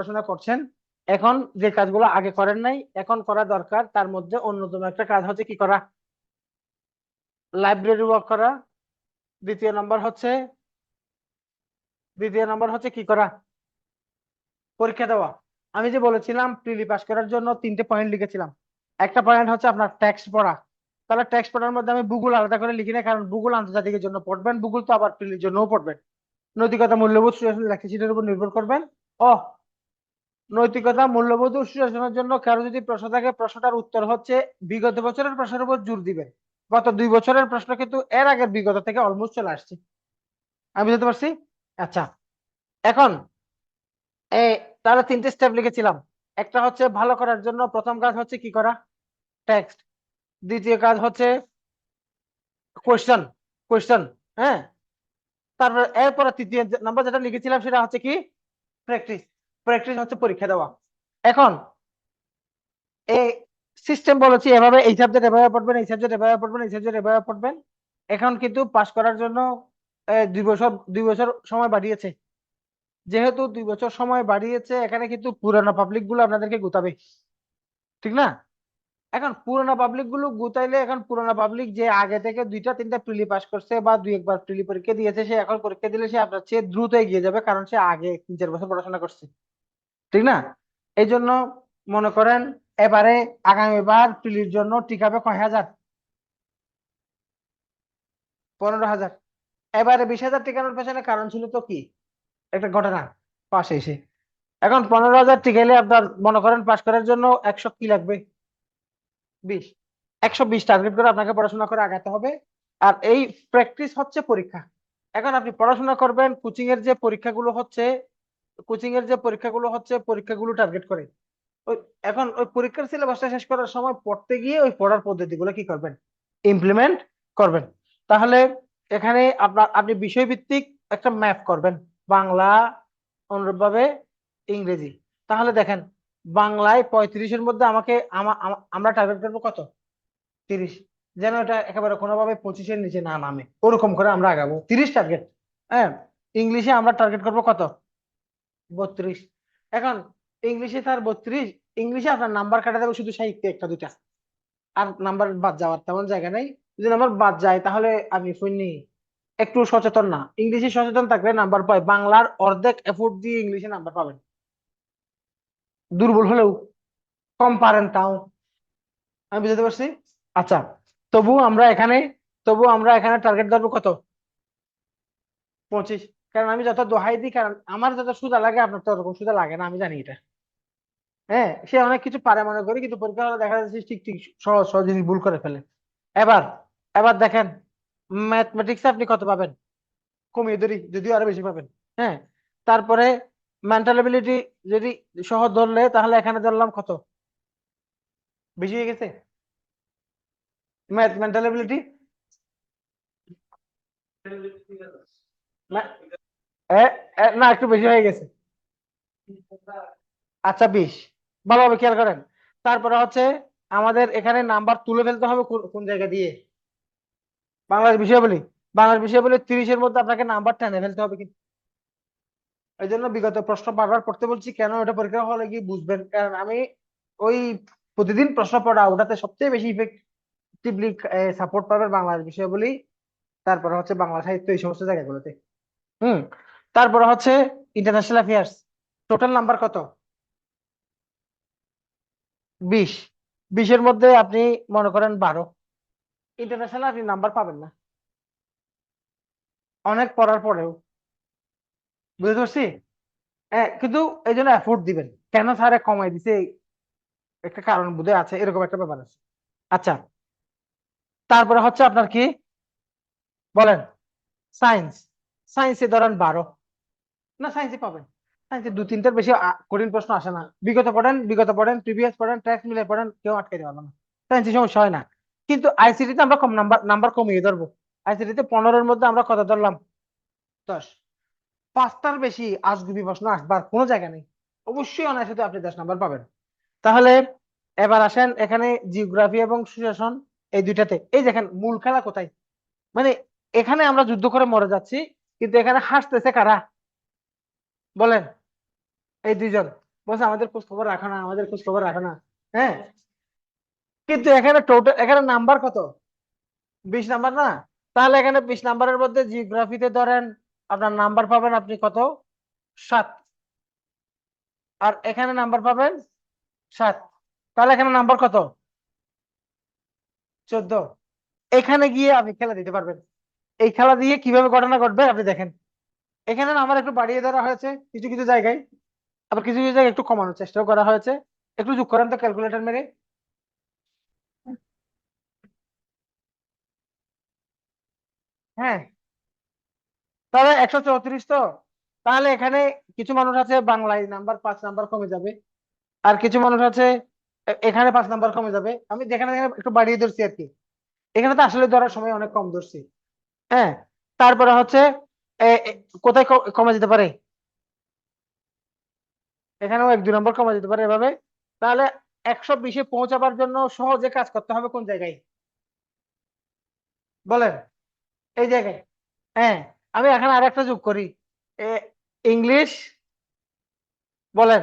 পড়াশোনা করছেন, এখন যে কাজগুলো আগে করেন নাই, এখন করা দরকার, তার মধ্যে অন্যতম একটা কাজ হচ্ছে কি করা? লাইব্রেরি ওয়ার্ক করা। দ্বিতীয় নম্বর হচ্ছে, দ্বিতীয় নম্বর হচ্ছে কি করা? পরীক্ষা দেওয়া। আমি যে বলেছিলাম প্রিলি পাস করার জন্য তিনটে পয়েন্ট লিখেছিলাম। একটা পয়েন্ট হচ্ছে আপনার ট্যাক্স পড়া। তাহলে ট্যাক্স পড়ার মধ্যে আমি ভূগোল আলাদা করে লিখি না, কারণ ভূগোল আন্তর্জাতিকের জন্য পড়বেন ভূগোল তো আবার প্রিলির জন্যও পড়বেন। নৈতিকতা, মূল্যবোধ সুশাসন ইলেকট্রিসিটির উপর নির্ভর করবেন। ও নৈতিকতা, মূল্যবোধ ও সুশাসনের জন্য কারও যদি প্রশ্ন থাকে, প্রশ্নটার উত্তর হচ্ছে বিগত বছরের প্রশ্নের উপর জোর দিবেন। গত দুই বছরের প্রশ্ন কিন্তু এর আগের বিগত থেকে অলমোস্ট চলে আসছে। আমি বুঝতে পারছি? আচ্ছা। এখন তাহলে তিনটে স্টেপ লিখেছিলাম। একটা হচ্ছে ভালো করার জন্য প্রথম কাজ হচ্ছে কি করা? টেক্সট দ্বিতীয় কাজ হচ্ছে কোয়েশ্চেন কোয়েশ্চেন হ্যাঁ? তারপর, এরপরে তৃতীয় নাম্বার যেটা লিখেছিলাম সেটা হচ্ছে কি? প্র্যাকটিস প্র্যাকটিস হচ্ছে পরীক্ষা দেওয়া। এখন, এই সিস্টেম বলেছি, এভাবে এই সাবজেক্ট এভাবে পড়বেন, এই সাবজেক্ট এভাবে পড়বেন, এই সাবজেক্ট এভাবে পড়বেন। এখন কিন্তু পাস করার জন্য দুই বছর দুই বছর সময় বাড়িয়েছে। যেহেতু দুই বছর সময় বাড়িয়েছে, এখানে কিন্তু পুরানো পাবলিকগুলো আপনাদেরকে গুতাবে। ঠিক না? এখন পুরোনো পাবলিকগুলো গুতাইলে এখন পুরোনো পাবলিক যে আগে থেকে দুইটা, তিনটা প্রিলি পাস করছে বা দুই একবার প্রিলি পরীক্ষা দিয়েছে, সে এখন পরীক্ষা দিলে সে আপনার চেয়ে দ্রুত এগিয়ে যাবে, কারণ সে আগে তিন, চার বছর পড়াশোনা করছে। ঠিক না? এই জন্য মনে করেন এবারে আগামীবার প্রিলির জন্য টিকাবে কয় হাজার? পনেরো হাজার। এবারে বিশ হাজার টিকানোর পেছনে কারণ ছিল তো কি? একটা ঘটনা পাশে এসে। এখন পনেরো হাজার টিকাইলে আপনার মনে করেন পাস করার জন্য একশো কি লাগবে? বিশ। একশো বিশ টার্গেট করে আপনাকে পড়াশোনা করে আগাতে হবে। আর এই প্র্যাকটিস হচ্ছে পরীক্ষা। এখন আপনি পড়াশোনা করবেন কোচিং এর যে পরীক্ষাগুলো হচ্ছে কোচিং এর যে পরীক্ষাগুলো হচ্ছে, পরীক্ষাগুলো টার্গেট করে। ওই এখন ওই পরীক্ষার সিলেবাসটা শেষ করার সময় পড়তে গিয়ে ওই পড়ার পদ্ধতিগুলো কি করবেন? ইমপ্লিমেন্ট করবেন। তাহলে এখানে আপনার, আপনি বিষয়ভিত্তিক একটা ম্যাপ করবেন, বাংলা অনুরূপভাবে ইংরেজি। তাহলে দেখেন, বাংলায় পঁয়ত্রিশের মধ্যে আমাকে, আমা- আমা- আমরা টার্গেট করব কত? তিরিশ। যেন এটা একেবারে কোনোভাবে পঁচিশের নিচে না নামে। ওরকম করে আমরা আগাবো। তিরিশ টার্গেট হ্যাঁ ইংলিশে আমরা টার্গেট করব কত? বত্রিশ। এখন ইংলিশে তার বত্রিশ, ইংলিশে আপনার নাম্বার কাটা দেবে, শুধু সাহিত্যে একটা, দুইটা। আর নাম্বার বাদ যাওয়ার তেমন জায়গা নেই। যদি নাম্বার বাদ যায়, তাহলে আমি শুনি একটু সচেতন না। ইংলিশে সচেতন থাকলে নাম্বার পাই বাংলার অর্ধেক এফোর্ট দিয়ে ইংলিশে নাম্বার পাবেন। দুর্বল হলেও, কম পারেন তাও। আমি বুঝতে পারছি? আচ্ছা তবু আমরা এখানে তবু আমরা এখানে টার্গেট ধরবো কত? পঁচিশ। কারণ আমি যত দোহাই দিই কারণ আমার যত সুদা লাগে আপনার তো ওরকম সুদা লাগে না আমি জানি এটা। হ্যাঁ সে অনেক কিছু পারে মনে করি কিন্তু পরীক্ষা হলে দেখা যাচ্ছে ঠিক ঠিক সহজ সহজ জিনিস ভুল করে ফেলে। এবার এবার দেখেন ম্যাথমেটিক্সে আপনি কত পাবেন? কমিয়ে ধরি যদিও আরও বেশি পাবেন। হ্যাঁ তারপরে মেন্টাল এবিলিটি যদি সহজ ধরলে তাহলে এখানে ধরলাম কত? বেশি হয়ে গেছে? ম্যাথ মেন্টাল এবিলিটি না, একটু বেশি হয়ে গেছে। আচ্ছা বিশ। ভালোভাবে খেয়াল করেন। তারপরে হচ্ছে আমাদের এখানে নাম্বার তুলে ফেলতে হবে কোন জায়গা দিয়ে? বাংলাদেশ বিষয় বলি বাংলাদেশ বিষয় বলি তিরিশের মধ্যে আপনাকে নাম্বার টেনে ফেলতে হবে কিন্তু। এই জন্য বিগত প্রশ্ন বারবার পড়তে বলছি, কেন এটা পরীক্ষা হলে গিয়ে বুঝবেন? কারণ আমি ওই প্রতিদিন প্রশ্ন পড়া ওটাতে সবচেয়ে বেশি ইফেক্টিভলি সাপোর্ট পাবে বাংলাদেশ বিষয় বলি তারপরে হচ্ছে বাংলা সাহিত্য এই সমস্ত জায়গাগুলোতে। হুম। তারপরে হচ্ছে ইন্টারন্যাশনাল অ্যাফেয়ার্স টোটাল নাম্বার কত? বিশ। বিশের মধ্যে আপনি মনে করেন বারো। ইন্টারন্যাশনাল আপনি নাম্বার পাবেন না। অনেক পড়ার পরেও। বুঝতে পারছি? হ্যাঁ কিন্তু এই জন্য এফোর্ট দিবেন। কেন স্যারে কমাই দিছে? একটা কারণ বোধহয় আছে, এরকম একটা ব্যাপার আছে। আচ্ছা। তারপরে হচ্ছে আপনার কি? বলেন। সায়েন্স সায়েন্সে ধরেন বারো। না সায়েন্সে পাবেন। সায়েন্সে দু, তিনটার বেশি কঠিন প্রশ্ন আসে না। বিগত পড়েন বিগত পড়েন প্রিভিয়াস পড়েন ট্র্যাক মিলে পড়েন, কেউ আটকে দিতে পারবে না। সায়েন্সে সমস্যা হয় না। কিন্তু আইসিটিতে আমরা কম নাম্বার নাম্বার কমিয়ে ধরবো। আইসিটিতে পনেরোর মধ্যে আমরা কত ধরলাম? দশ। পাঁচটার বেশি আজগুবি প্রশ্ন আসবার কোনো জায়গা নেই। অবশ্যই অনায়াসে আপনি দশ নাম্বার পাবেন। তাহলে এবার আসেন এখানে জিওগ্রাফি এবং সুশাসন এই দুইটাতে। এই দেখেন, মূল খেলা কোথায়? মানে এখানে আমরা যুদ্ধ করে মরে যাচ্ছি, কিন্তু এখানে হাসতেছে কারা? বলেন। এই দুইজন। বলছে, আমাদের খোঁজ খবর রাখো না, আমাদের খোঁজ খবর রাখো না। হ্যাঁ? কিন্তু এখানে টোটাল এখানে নাম্বার কত? বিশ নাম্বার না? তাহলে এখানে বিশ নাম্বারের মধ্যে জিওগ্রাফিতে ধরেন, আপনার নাম্বার পাবেন আপনি কত? সাত। আর এখানে নাম্বার পাবেন সাত। তাহলে এখানে নাম্বার কত? চোদ্দ। এখানে গিয়ে আপনি খেলা দিতে পারবেন। এই খেলা দিয়ে কীভাবে ঘটনা ঘটবে আপনি দেখেন। এখানে নাম্বার একটু বাড়িয়ে ধরা হয়েছে কিছু কিছু জায়গায়। আবার কিছু কিছু জায়গায় একটু কমানোর চেষ্টাও করা হয়েছে। একটু যোগ করেন তো ক্যালকুলেটর মেরে। হ্যাঁ। তাহলে একশো চৌত্রিশ তো? তাহলে এখানে কিছু মানুষ আছে, বাংলায় নাম্বার পাঁচ নাম্বার কমে যাবে। আর কিছু মানুষ আছে এখানে পাঁচ নাম্বার কমে যাবে। আমি যেখানে একটু বাড়িয়ে ধরছি আর কি। এখানে তো আসলে ধরার সময় অনেক কম ধরছি। হ্যাঁ। তারপরে হচ্ছে কোথায় কমে যেতে পারে? এখানেও এক, দুই নম্বর কমে যেতে পারে এভাবে। তাহলে একশো বিশে পৌঁছাবার জন্য সহজে কাজ করতে হবে কোন জায়গায়? বলেন। এই জায়গায়। হ্যাঁ আমি এখানে আর একটা যোগ করি। ইংলিশ, বলেন।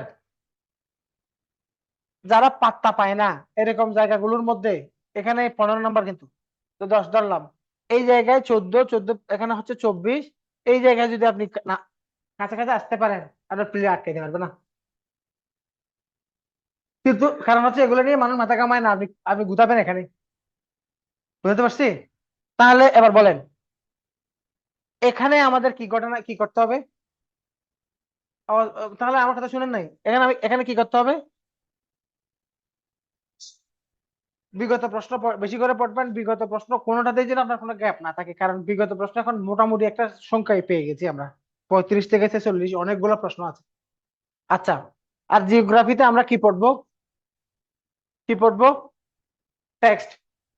যারা পাত্তা পায় না এরকম জায়গাগুলোর মধ্যে, এখানে পনেরো নম্বর কিন্তু, তো দশ ধরলাম। এই জায়গায় চোদ্দ চোদ্দ, এখানে হচ্ছে চব্বিশ এই জায়গায় যদি আপনি না, কাছাকাছি আসতে পারেন আপনার প্লেয়ার আটকাইতে পারবে না। কিন্তু কারণ হচ্ছে এগুলো নিয়ে মানুষ মাথা কামায় না, আপনি আপনি গুতাবেন এখানে। বুঝতে পারছি? তাহলে এবার বলেন, এখানে আমাদের কি ঘটনা, কি করতে হবে? তাহলে আমার কথা শুনেন নাই। এখানে আমি, এখানে কি করতে হবে? বিগত প্রশ্ন বেশি করে পড়বেন, বিগত প্রশ্ন কোনোটাতেই যেন আপনার কোনো গ্যাপ না থাকে। কারণ বিগত প্রশ্ন এখন মোটামুটি একটা সংখ্যায় পেয়ে গেছি আমরা। পঁয়ত্রিশ থেকে ছেচল্লিশ, অনেকগুলো প্রশ্ন আছে। আচ্ছা আর জিওগ্রাফিতে আমরা কি পড়ব? কি পড়ব? টেক্সট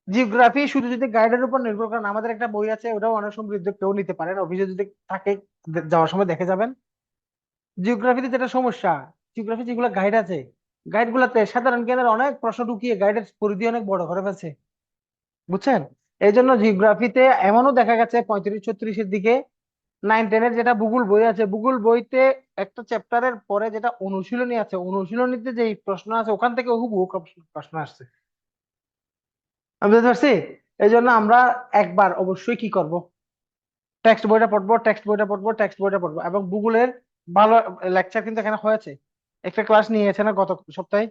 জিওগ্রাফি শুধু যদি গাইডের উপর নির্ভর করেন আমাদের একটা বই আছে, ওটাও অনেক সমৃদ্ধ কেউ নিতে পারেন। অফিসে যদি থাকে যাওয়ার সময় দেখে যাবেন। জিওগ্রাফিতে যেটা সমস্যা জিওগ্রাফি যেগুলো গাইড আছে গাইড গুলাতে সাধারণ জ্ঞানের অনেক প্রশ্ন ঢুকিয়ে গাইডের পরিধি অনেক বড় করে ফেলছে। বুঝছেন? এই জন্য জিওগ্রাফিতে এমনও দেখা গেছে পঁয়ত্রিশ ছত্রিশের দিকে নাইন টেনের যেটা ভূগোল বই আছে, ভূগোল বইতে একটা চ্যাপ্টারের পরে যেটা অনুশীলনী আছে, অনুশীলনীতে যে প্রশ্ন আছে, ওখান থেকে হুবহু প্রশ্ন আসছে। আমি বুঝতে পারছি? এই জন্য আমরা একবার অবশ্যই কি করব? টেক্সট বইটা পড়ব টেক্সট বইটা পড়ব টেক্সট বইটা পড়ব এবং ভূগোলের ভালো লেকচার কিন্তু এখানে হয়েছে। একটা ক্লাস নিয়েছে না গত সপ্তাহে?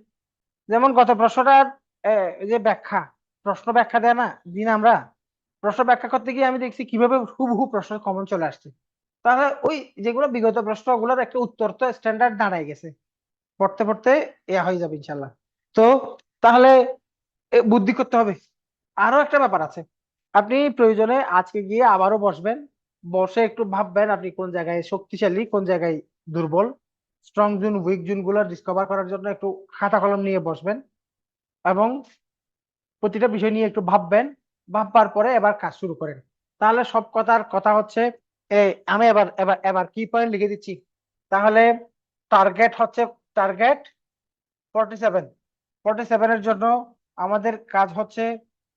যেমন গত প্রশ্নটার এ, যে ব্যাখ্যা প্রশ্ন ব্যাখ্যা দেয় না দিন আমরা? প্রশ্ন ব্যাখ্যা করতে গিয়ে আমি দেখছি কীভাবে হুবহু প্রশ্ন কমন চলে আসছে। তাহলে ওই যেগুলো বিগত প্রশ্ন ওগুলোর একটা উত্তর তো স্ট্যান্ডার্ড দাঁড়ায় গেছে। পড়তে পড়তে এ হয়ে যাবে ইনশাল্লাহ তো তাহলে বুদ্ধি করতে হবে। আরও একটা ব্যাপার আছে। আপনি প্রয়োজনে আজকে গিয়ে আবারও বসবেন। বসে একটু ভাববেন আপনি কোন জায়গায় শক্তিশালী কোন জায়গায় দুর্বল। স্ট্রং জোন উইক জোনগুলো ডিসকভার করার জন্য একটু খাতা কলম নিয়ে বসবেন এবং প্রতিটা বিষয় নিয়ে একটু ভাববেন। ভাববার পরে এবার কাজ শুরু করেন। তাহলে সব কথার কথা হচ্ছে আমি এবার এবার এবার কি পয়েন্ট লিখে দিচ্ছি? তাহলে টার্গেট হচ্ছে টার্গেট ফর্টি সেভেন ফর্টি সেভেনের জন্য আমাদের কাজ হচ্ছে